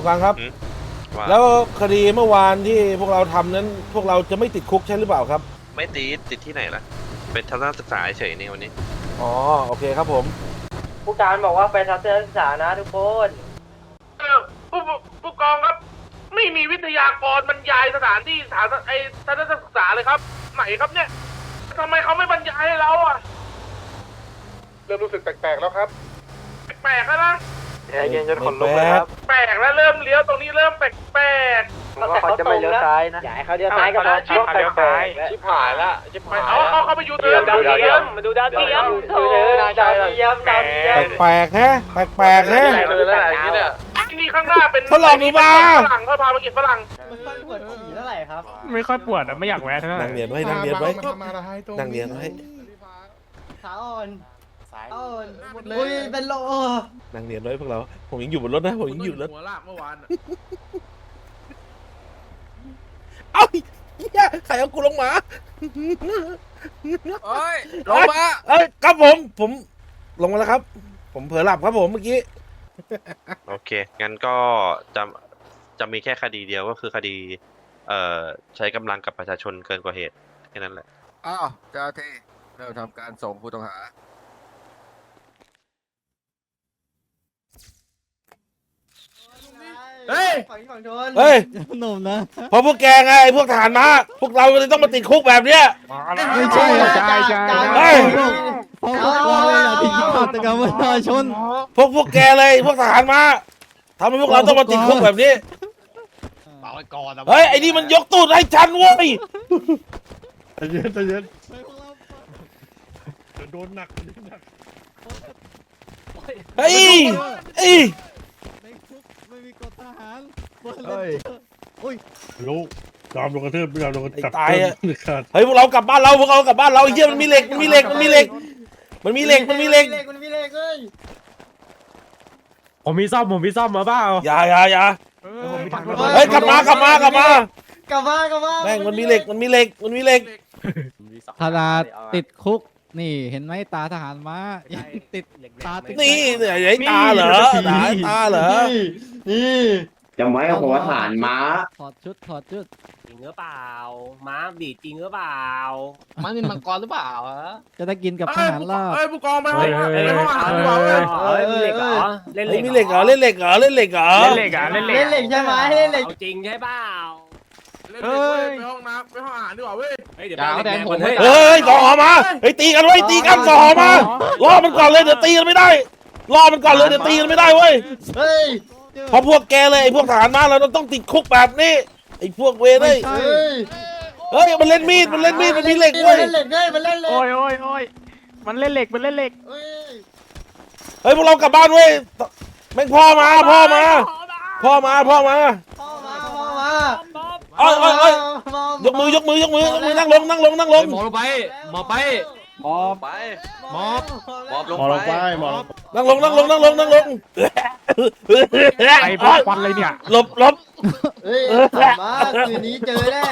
ผู้การครับ ว่าแล้วคดีเมื่อวานที่พวกเราทำนั้น พวกเราจะไม่ติดคุกใช่หรือเปล่าครับ ไม่ติดติดที่ไหนล่ะ เป็นทัศนศึกษาเฉยๆนี่วันนี้ อ๋อ โอเคครับผม ผู้การบอกว่าไปทัศนศึกษานะทุกคน เออผู้ผู้ผู้กองครับ ไม่มีวิทยากรบรรยายสถานที่สถานไอ้ทัศนศึกษาเลยครับ ไหนครับเนี่ยทำไมเขาไม่บรรยายให้เราอะ เริ่มรู้สึกแปลกๆแล้วครับ แปลกๆแล้วนะ เย็นจนขนลุกเลยครับแปลกแล้วเริ่มเลี้ยวตรงนี้เริ่มแปลกแต่เขาจะไม่เลี้ยวซ้ายนะอยากให้เขาเลี้ยวซ้ายกับเราชิบแปลกชิบหายละชิบๆหายเอาเอาเขาไปยูเทิร์นดาวยูเทีเทิยร์มนมาดูดาวเทียมโถดาวเทียมดาวเทียมแปลกๆฮะแปลกๆฮะเลยแล้วอย่างนี้เนี่ยนี่ข้างหน้าเป็นฝรั่งหรือเปล่าฝรั่งเขาพามากินฝรั่งมันค่อยปวดผีเท่าไหร่ครับ ไม่ค่อยปวดอะไม่อยากแวะเท่าไหร่นั่งเรียนไว้นั่งเรียนไว้มาอะไรตรงนั่งเรียนไว้ขาอ่อน อ่อนอุ้ยเป็นโลนั่งเรียนไว้พวกเรา ผมยังอยู่บนรถนะ ผมยังอยู่รถ หัวลากเมื่อวานเอ้าเหี้ยใครเอากูลงมาโอ้ยลงมาเอ้ยครับผม ผมลงมาแล้วครับ ผมเผลอหลับครับผมเมื่อกี้ โอเค งั้นก็จะจะมีแค่คดีเดียวก็คือคดี เอ่อ ใช้กำลังกับประชาชนเกินกว่าเหตุแค่นั้นแหละ อ้าวเจ้าหน้าที่เริ่มทำการส่งผู้ต้องหา เฮ้ยฝั่งฝั่งชนเฮ้ยหนุ่มนะ เพราะพวกแกไงไอ้พวกทหารมาพวกเราเลยต้องมาติดคุกแบบเนี้ย ไม่ใช่ใช่ใช่เฮ้ย เพราะพวกเราเลยแหละที่ขาดตกรรมประชาชนพวกพวกแกเลยพวกทหารมาทำให้พวกเราต้องมาติดคุกแบบนี้เฮ้ยไอ้นี่มันยกตูดให้ฉันเว้ยเย็นใจเย็นเฮ้ยเอ้ยในคุ กไม่มีกฎทหารเปิดเลยโอ้ยลูกยอมลงกระทืบไม่ยอมลงกระไอ้จับตายอะ ต้นขาดเฮ้ยพวกเรากลับบ้านเราพวกเรากลับบ้านเราไอ้เหี้ยมันมีเหล็กมันมีเหล็กมันมีเหล็ก มันมีเหล็กมันมีเหล็กมันมีเหล็กเอ้ยผมมีซ่อมผมมีซ่อมมาเปล่าอย่าอย่าอย่าผมมีถังเฮ้ยกลับมากลับมากลับมา กลับมากลับมาแม่งมันมีเหล็กมันมีเหล็กมันมีเหล็กขนาดติดคุก นี่เห็นไหมตาทหารมายังติด ตาติด นี่เนี่ยไอ้ตาเหรอตาตาเหรอ นี่จำไว้หัวฐานม้า ถอดชุดถอดชุดจริงหรือเปล่า ม้าบีดจริงหรือเปล่า มันเป็นมังกรหรือเปล่าจะได้กินกับทหารลาบเอ้ยผู้กองไปห้องไปห้องอาหารดีกว่าเว้ยเอ้ยมีเหล็กเหรอ เล่นเหเฮ้ล็ยกมีเหล็กเหรอเล่นเหล็กเหรอเล่นเหล็กเหรอเล่นเหล็กอะเล่นเหล็กเล่นเหล็กใช่ไหมเล่นเหล็กเอาจริงใช่เปล่าเล่นเด็กเว้ยไปห้องน้ำไปห้องอาหารดีกว่าเว้ยเฮ้ยเดี๋ยวอย่าเอาแทนผมเฮ้ยเฮ้ยสอหอมาเฮ้ยตีกันไว้ยตีกันสอหอมาล่อมันก่อนเลยเดี๋ยวตีกันไม่ได้ล่อมันก่อนเลยเดี๋ยวตีกันไม่ได้เว้ยเฮ้ย เพราะพวกแกเลยไอ้พวกทหารมาเราต้องติดคุกแบบนี้ไอ้พวกเวรเอ้ยใช่เฮ้ยเฮ้ยมันเล่นมีดมันเล่นมีดมันมีเหล็กมัเว้นยเล่นเหล็กด้วยมันเล่นเหล็กโอ้ยโอ้ยโอ้ยมันเล่นเหล็กมันเล่นเหล็กเฮ้ยเฮ้ยพวกเรากลับบ้านเว้ยแม่งพ่อมาพ่อมาพ่อมาพ่อมาพ่อมาพ่อมาเอ้ยเอ้ยเอ้ยยกมือยกมือยกมือยกมือนั่งลงนั่งลงนั่งลงหมอลงไปหมอไปห มอไปหมอหมอบลงหมอลงไปไปหมอลงนั่งลงนั่งลงนั่งลงนั่งลงไอ้พวกควันเลยเนี่ยหลบหลบเฮ้ยถามมาคืนนี้เจอแน่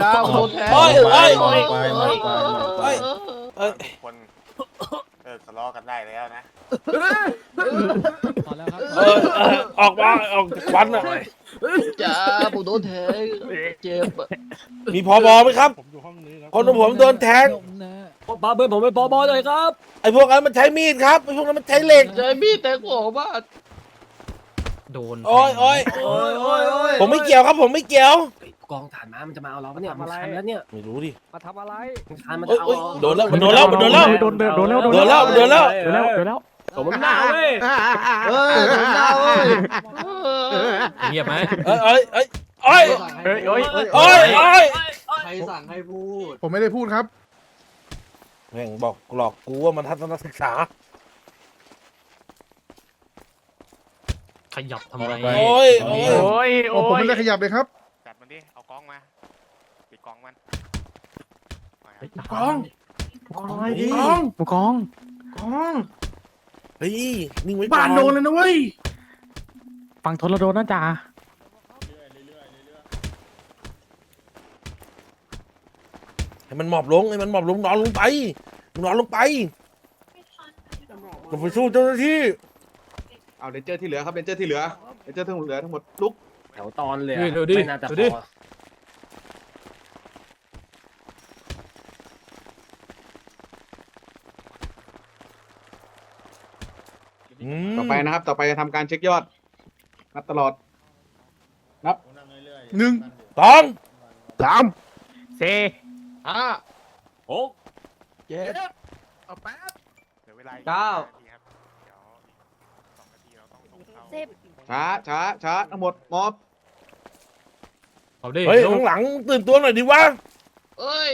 จ้าโคตรแท้เฮ้ยเฮ้ยหมอลงไปหมอลงไปเฮ้ยเอ้ยคนเลิกทะเลาะกันได้แล้วนะ พอแล้วครับเออเออออกมาออกจากควันอะจ้าผมโดนแทงเจ็บมีพอบอไหมครับ ผมอยู่ห้องนี้ครับคนของผมโดนแทงหนุ่มนะปาเพื่อนผมเป็นปอบอเลยครับไอ้พวกนั้นมันใช้มีดครับไอ้พวกนั้นมันใช้เหล็ก ใจมีดแทงหัวบ้านโดนโอ้ยโอ้ยโอ้ยโอ้ยโอ้ยผมไม่เกี่ยวครับ ผมไม่เกี่ยว กองฐานม้ามันจะมาเอาเราปะเนี่ยมันคันแล้วเนี่ยไม่รู้ดิ มาทำอะไร มันคันมันเอ้จะยเอาเอ้ยเราโดนแล้วมันโดนแล้วมันโดนแล้วโดนโดนแล้วโดนแล้วโดนแล้วโดนแล้วโดนแล้วผมมันหน้าเว้ยเฮ้ยผมเล่าเว้ยเงียบไหมเอ้ยเอ้ยเอ้ยเอ้ยเฮ้ยเฮ้ยเอ้ยเอ้ยใครสั่งให้พูด ผมไม่ได้พูดครับแม่งบอกหลอกกูว่ามันทัศนศึกษา ขยับทำไมโอ้ยโอ้ยโอ้ยโอ้โอ้ผมยไม่ได้ขยับเลยครับจัด มันดิ เอากล้องมา ปิดกล้องมันกองเฮ้ยผู้กองกล้องเฮ้ยนิ่งไว้ก่อนบ้านโดนเลยนะเว้ยฟังทรโดนนะจ่าให้มันหมอบลงให้มันหมอบลงนอนลงไปนอนลงไปลงไปสู้เจ้าหน้าที่เอาเรนเจอร์ที่เหลือครับเรนเจอร์ที่เหลือเดี๋ยวเจ้าทั้งหมดเหลือทั้งหมดลุก แถวตอนเลยเฮ้ยดูดิไม่น่าจะดูพดิออืมต่อไปนะครับ ต่อไปจะทำการเช็คยอด นับตลอด นับหนึ่งสองสามสี่ห้าหกเจ็ดเก้า สิบ ช้าช้าช้าทั้งหมดมอบเอาดิเฮ้ยลูกข้างหลังตื่นตัวหน่อยดิวะเอ้ย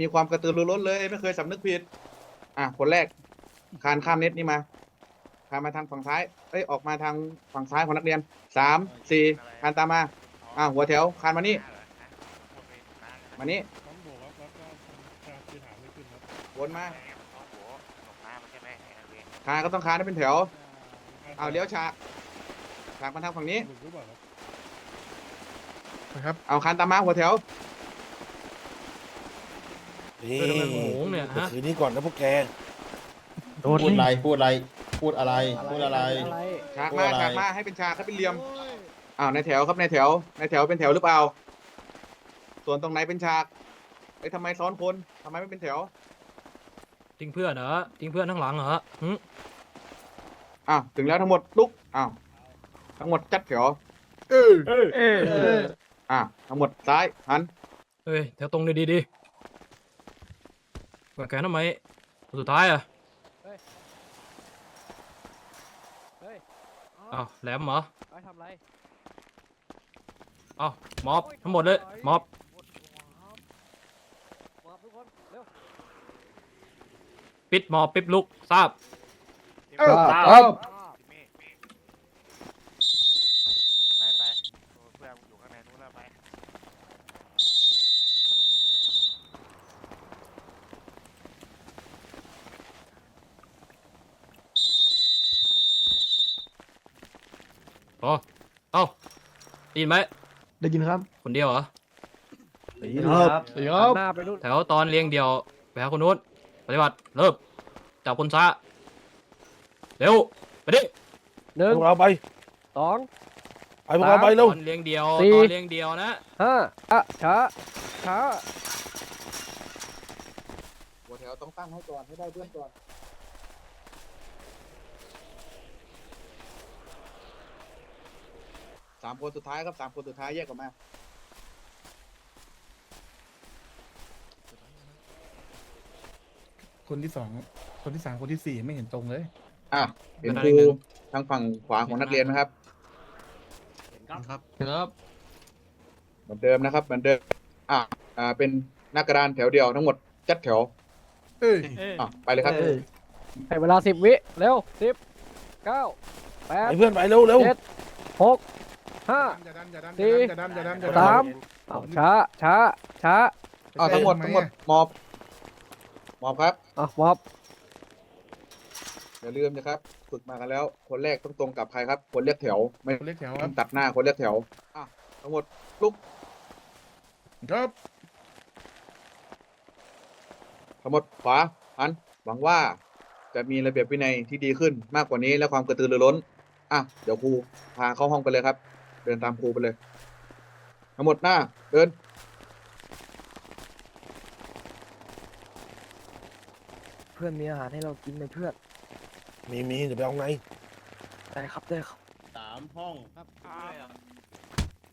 มีความกระตือรือร้นเลย ไม่เคยสำนึกผิด อะคนแรก คานข้ามเน็ตนี่มาคานมาทางฝั่งซ้ายเอ้ยออกมาทางฝั่งซ้ายของนักเรียนสามสี่คานตามมาอะหัวแถวคานมานี่มานี่วนมาคานก็ต้องคานให้เป็นแถวเอาเลี้ยวฉาก ฉากมาทางฝั่งนี้ครับเอาคานตามมาหัวแถว นี่เออทำไมโมโหเนี่ยฮะ คืนนี้ก่อนนะพวกแกโดนพูดอะไรพูดอะไร พูดอะไร พูดอะไร ฉากมาฉากมาให้เป็นฉากให้เป็นเหลี่ยมอ้าวในแถวครับในแถวในแถวเป็นแถวหรือเปล่า ส่วนตรงไหนเป็นฉากไอ้ยทำไมซ้อนคนทำไมไม่เป็นแถวทิ้งเพื่อนเหรอทิ้งเพื่อนข้างหลังเหรอหึอ้าวถึงแล้วทั้งหมดลุกอ้าว ทั้งหมดจัดแถวเอออะทั้งหมดซ้ายหันเฮ้ยแถวตรงดีดีดีกดแขนทำไมคนสุดท้ายอะอ้าวแหลมเหรอทำไรอ้าวม็อบทั้งหมดเลยม็อบทุกคนเร็วปิดม็อบปิดลุกทราบครับ ไปไปเพื่อนอยู่ข้างในนู้นแล้วไป พอเอ้าได้ ยินไหมได้ยินครับคนเดียวเหรอครับครับหน้าไปนู่นแถวตอนเรียงเดียวไปหาคนนู้นปฏิบัติเริ่มจับคนช้าเร็วไปดิหนึ่งพวกเราไปสอง ไปพวกเราไปตเร็วอนเรียงเดียวสี่ ตอนเรียงเดียวนะห้าอะช้าช้าหัวแถวต้องตั้งให้ก่อนให้ได้เพื่อนก่อน สามคนสุดท้ายครับสามคนสุดท้ายแยกออกมาคนที่สองคนที่สามคนที่สี่ไม่เห็นตรงเลย อะเห็นครูทางฝั่งขวาของนักเรียนนะครับครับเหมือนเดิมนะครับ เหมือนเดิม อะอ่าเป็นหน้ากระดานแถวเดียวทั้งหมดจัดแถวเอ้ยอะไปเลยครับให้เวลาสิบวิ เร็วสิบเก้าแปดไปเพื่อนไปเร็วเร็วเจ็ดหก ห้าอย่าดันอย่าดันสี่อย่าดันอย่าดันอย่าดันสามเอาช้า ช้า ช้าอะทั้งหมดทั้งหมดมอบมอบครับอะมอบอย่าลืมนะครับฝึกมากันแล้ว คนแรกต้องตรงกับใครครับ คนเรียกแถวไม่คนเรียกแถวคต้รัอบงตัดหน้าคนเรียกแถวอะทั้งหมดลุกครับทั้งหมดขวาหันหวังว่าจะมีระเบียบวินัยที่ดีขึ้นมากกว่านี้และความกระตือรือร้นอะเดี๋ยวครูพาเข้าห้องไปเลยครับ เดินตามครูไปเลยทั้งหมดหน้า เดิน เพื่อนมีอาหารให้เรากินไหมเพื่อนมีมีเดี๋ยวไปเอาไงได้ครับได้ครับสามห้อง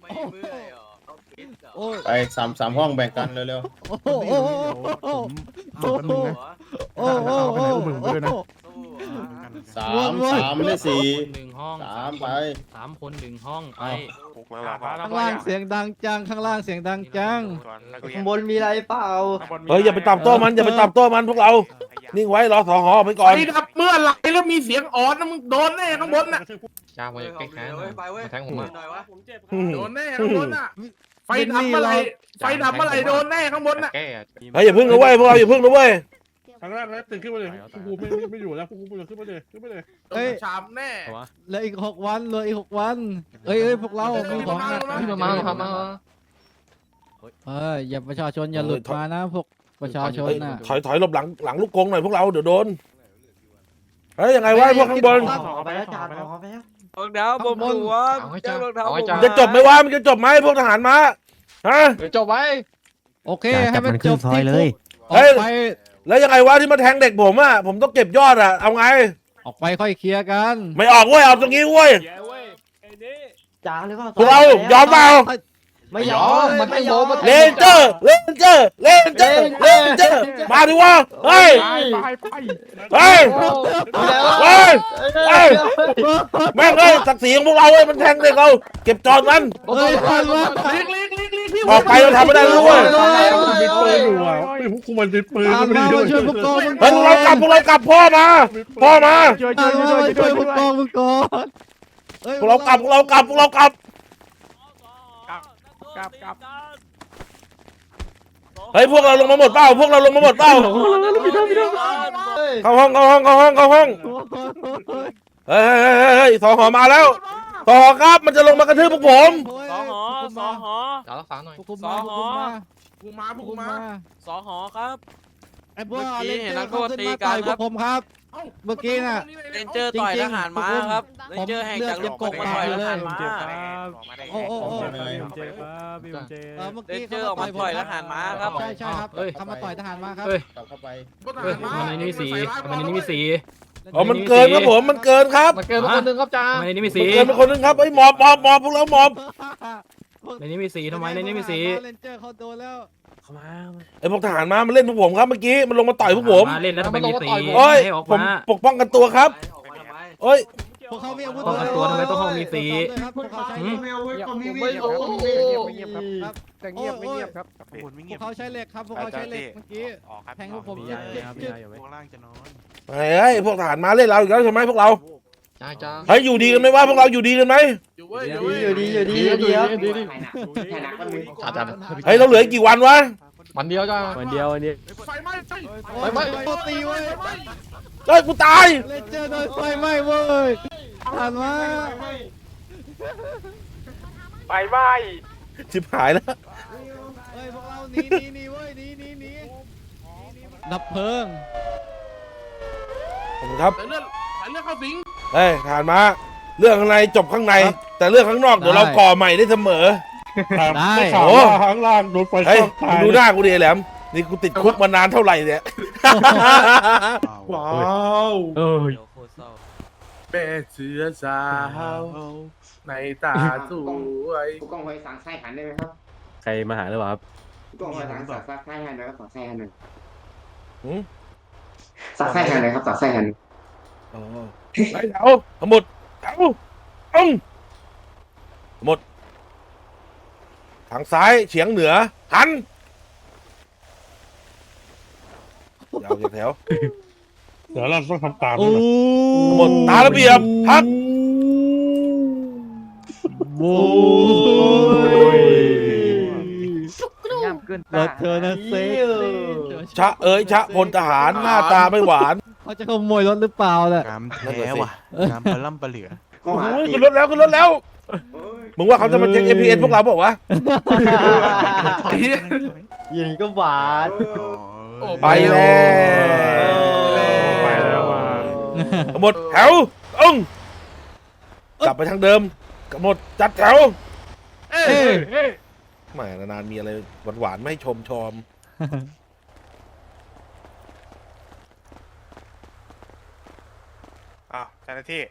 ไม่เมื่อยเหรอเอาพิษเหรอโอ้ยไปสามสามห้องแบ่งกันเร็วโอ้โหโอ้โหโอ้โหผมหมดแป๊บนึงนะโอ้โหเอาไปไหนเอามึงไปด้วยนะสู้เหรอๆ สามสามไม่ได้สี่คนหนึ่งห้องสามไปสามคนหนึ่งห้องไปข้างล่างเสียงดังจัง ข้างล่างเสียงดังจัง ข้างบนมีอะไรเปล่าเฮ้ยอย่าไปตามโต้มันอย่าไปตามโต้มันพวกเรา นิ่งไว้รอสอหอไปก่อนไฟดับเมื่อไหร่แล้วมีเสียงอ่อนนะมึงโดนแน่ข้างบนน่ะจ้ามาแก้แค้นเว้ยไปเว้ยมาแทงผมหมาน่อยวะอืมโดนแน่ข้างบนน่ะไฟดับเมื่อไหร่ไฟดับเมื่อไหร่โดนแน่ข้างบนน่ะ แก้เฮ้ยอย่าพึ่งนะเว้ยพวกเราอย่าพึ่งนะเว้ย ครั้งแรกแล้วตื่นขึ้นมาเลยครูไม่ไม่อยู่แล้วครูไม่อยู่ขึ้นมาเลยขึ้นมาเลยเฮ้ย ชามแน่ เหลืออีกหกวันเหลืออีกหกวันเอ้ยเอ้ยพวกเรามีของนะพี่มามามามาเอ้ยอย่าประชาชนอย่าหลุดมานะพวกประชาชนเฮ้ยน่ะถอยถอยหลบหลังหลังลูกกรงหน่อยพวกเราเดี๋ยวโดนเฮ้ยยังไงวะไอ้พวกข้างบนขอไปแล้วจ่าขอไปแล้วรองเท้าผมหลวมเอาให้เจ้าจ้ารองเท้าเอาผให้มจ้ามันจะจบไหมวะมันจะจบไหมพวกทหารมาฮะเดี๋ยวจบไว้โอเคให้มันจบที่คุกอเฮ้อกยไป แล้วยังไงวะที่มาแทงเด็กผมอะผมต้องเก็บยอดอะเอาไง ออกไปค่อยเคลียร์กันไม่ออกเว้ยเอาตรงนี้เว้ยจ้าหรือเปล่าพวกเรายอมเปล่าไม่ยอมมันไม่ไม่ยยออมมเลนเจอร์เลนเจอร์เลนเจอร์เลนเจอร์มาดิวะเฮ้ยเฮ้ยเฮ้ยเฮ้ยแม่งเลยศักดิ์ศรีของพวกเราเว้ยมันแทงเด็กเราเก็บจอนมัน เฮ้ยทันวะ ออกไปเราทำไม่ได้แล้วเว้ยมีปืนอยู่อะไอ้พวกกูมันมีปืนตามมันมาไม่มาได้ช่วยผู้กองมึงเฮ้ยพวกเรากลับพวกเรากลับพ่อมาพ่อมาตามมามาช่วยผู้กองมึงก่อนฮ้ยพวกเรากลับพวกเรากลับพวกเรากลับกลับกลับเฮ้ยพวกเราลงมาหมดเปล่าพวกเราลงมาหมดเปล่าเข้าห้องเข้าห้องเข้าห้องเข้าห้องเฮ้ยเฮ้ยเฮ้ยเฮ้ยสอหอมาแล้วสอหอครับมันจะลงมากระทืบพวกผมสอ หอสอหอจ้ารักษาหน่อยผู้คุมมาผู้คุมมากูมาพวผู้กคุกูมมา มาสอหอครับ ไอ้พวกเมื่อกี้เลนเห็เจนอนัร์กโทเขาษขึ้นตีมากัต่นอยพควรักบผมครับ เมื่อกี้น่ะ เรนเจอร์ต่อยทหารม้าครับ เรนเจอร์แหกจากลูกกงมาต่อยทหารม้า โอ้โอ้โอ้เจ็บครับพี่เจ็บเออเมื่อเรกี้นเจอร์ออกมาต่อยทหารม้าครับ ใช่ใช่ครับเฮ้ยทำมาต่อยทหารมาครับเฮ้ยกลับเข้าไปเฮ้ยทำไมในนี้มีสีทำไมในนี้มีสี อ๋อ มันเกินครับผม มันเกินครับ มันเกินมาคนหนึงครับจ้าทำไมในนี้มีมัสีนเกินเป็นคนหนึงครับไอ้ยหมอบหมอบหมอบพวกเราหมอบ ในนี้มีสีทำไมในนี้มีสีเลนเจอร์เขาโดนแล้ว เข้ามาไอ้พวกทหารมามันเล่นพวกผมครับเมื่อกี้มันลงมาต่อยพวกผมมาเล่นแล้วทำไมมีสีโอ้ยให้ออกผมมาปกป้องกันตัวครับโอ้ยพวกเขามีอาวุธป้องกันตัวทำไมต้องห้องมีสีพวกเขาใช้หืมไม่รู้เงียบครับแต่เงียบไม่เงียบครับพวกเขาใช้เหล็กครับพวกเขาใช้เหล็กเมื่อกี้แทงพวกผมเจ็บเจ็บเจ็บเฮ้ยพวกทหารมาเล่นเราอีกแล้วใช่ไหมพวกเรา จ้าจ้าเฮ้ยอยู่ดีกันไหมวะพวกเราอยู่ดีกันไหมอยู่เว้ยอยู่ดีอยู่ดีอยู่ดีครับจ้าจ้าเฮ้ยเราเหลืออีกกี่วันวะวันเดียวจ้าวันเดียววันนี้ไฟไหม้ใช่ไม่ไม่โดนตีเว้ยเฮ้ยกูตายเลนเจอร์โดนไฟไหม้เว้ยผ่านมาไฟไหม้ชิบหายแล้วเฮ้ยพวกเราหนีหนีหนีเว้ยหนีหนีหนีดับเพลิงขอบคุณครับแต่เลือดแต่เลือดเข้าสิง เฮ้ยทหารมาเรื่องข้างในจบข้างในแต่เรื่องข้างนอกเดี๋ยวเราก่อใหม่ได้เสมอได้ข่าวโอ้ว่าข้างล่างโดนไฟเฮ้ยช็อตตายมึงดูหน้ากูดิไอ้แหลมนี่กูติดคุกมานานเท่าไหร่เนี่ย ว้าวเออเป็นเชื้อสาวในตาสวยผู้กองหอยสั่งไส้หันได้ไหมครับใครมาหาหรือเปล่าครับ ผู้กองหอยสั่งสั่งไส้หันหน่อยครับสั่งไส้หันหน่อยหืม สั่งไส้หันหน่อยครับสั่งไส้หันอ๋อ ไอ้แถวทั้งหมดแถวอึ้งหมด ทางซ้ายเฉียงเหนือ หันยาวจากแถว เดี๋ยวเราต้องทำตามโอ้หมดตาระเบียบพัก โว้ยรถเธอนะเซ็กชะเอ๋ยชะพลทหารหน้าตาไม่หวาน เขาจะขโมยรถหรือเปล่าล่ะงามแท้ว่ะงามปลาล่ำปลาเหลือข้อหาโอ้ยตีขึ้นรถแล้วขึ้นรถแล้ว มึงว่าเขาจะมาเช็ค APS พวกเราบอกว่าวยิงก็หวานะไปแล้ว ไปแล้วว่ะ หมดแถวอึ้งกลับไปทางเดิมหมดจัดแถวเอ้ยเอ้ย แหมนานๆมีอะไรหวานๆไม่ให้ชมชอม อ้าว เจ้าหน้าที่